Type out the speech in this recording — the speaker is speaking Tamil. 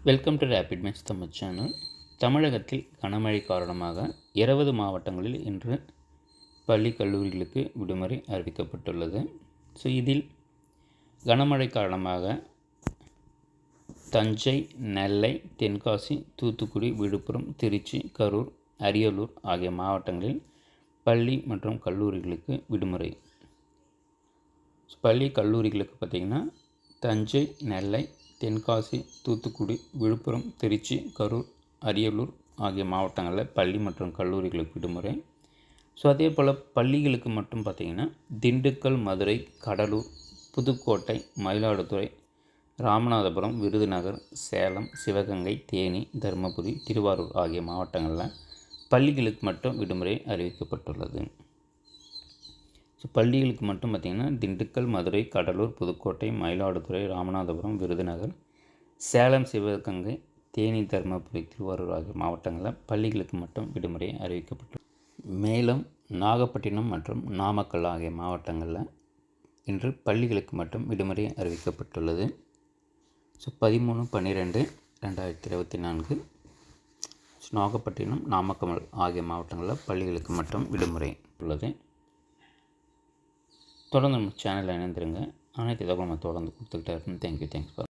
Welcome to rapid match Tamil channel தமிழகத்தில் கனமழை காரணமாக இருபது மாவட்டங்களில் இன்று பள்ளி கல்லூரிகளுக்கு விடுமுறை அறிவிக்கப்பட்டுள்ளது. ஸோ இதில் கனமழை காரணமாக தஞ்சை நெல்லை தென்காசி தூத்துக்குடி விழுப்புரம் திருச்சி கரூர் அரியலூர் ஆகிய மாவட்டங்களில் பள்ளி மற்றும் கல்லூரிகளுக்கு விடுமுறை பள்ளி கல்லூரிகளுக்கு பார்த்திங்கன்னா தஞ்சை நெல்லை தென்காசி தூத்துக்குடி விழுப்புரம் திருச்சி கரூர் அரியலூர் ஆகிய மாவட்டங்களில் பள்ளி மற்றும் கல்லூரிகளுக்கு விடுமுறை. ஸோ அதே போல் பள்ளிகளுக்கு மட்டும் பார்த்திங்கன்னா திண்டுக்கல் மதுரை கடலூர் புதுக்கோட்டை மயிலாடுதுறை ராமநாதபுரம் விருதுநகர் சேலம் சிவகங்கை தேனி தருமபுரி திருவாரூர் ஆகிய மாவட்டங்களில் பள்ளிகளுக்கு மட்டும் விடுமுறை அறிவிக்கப்பட்டுள்ளது. பள்ளிகளுக்கு மட்டும் பார்த்திங்கன்னா திண்டுக்கல் மதுரை கடலூர் புதுக்கோட்டை மயிலாடுதுறை ராமநாதபுரம் விருதுநகர் சேலம் சிவகங்கை தேனி தருமபுரி திருவாரூர் ஆகிய மாவட்டங்களில் பள்ளிகளுக்கு மட்டும் விடுமுறை அறிவிக்கப்பட்டுள்ளது. மேலும் நாகப்பட்டினம் மற்றும் நாமக்கல் ஆகிய மாவட்டங்களில் இன்று பள்ளிகளுக்கு மட்டும் விடுமுறை அறிவிக்கப்பட்டுள்ளது. ஸோ பதிமூணு பன்னிரெண்டு ரெண்டாயிரத்தி இருபத்தி நான்கு. நாகப்பட்டினம் நாமக்கல் ஆகிய மாவட்டங்களில் பள்ளிகளுக்கு மட்டும் விடுமுறை உள்ளது. தொடர்ந்து நம்ம சேனலில் இணைந்துருங்க. அனைத்து தகவலும் தொடர்ந்து கொடுத்துக்கிட்டே இருக்கணும். Thank you thanks for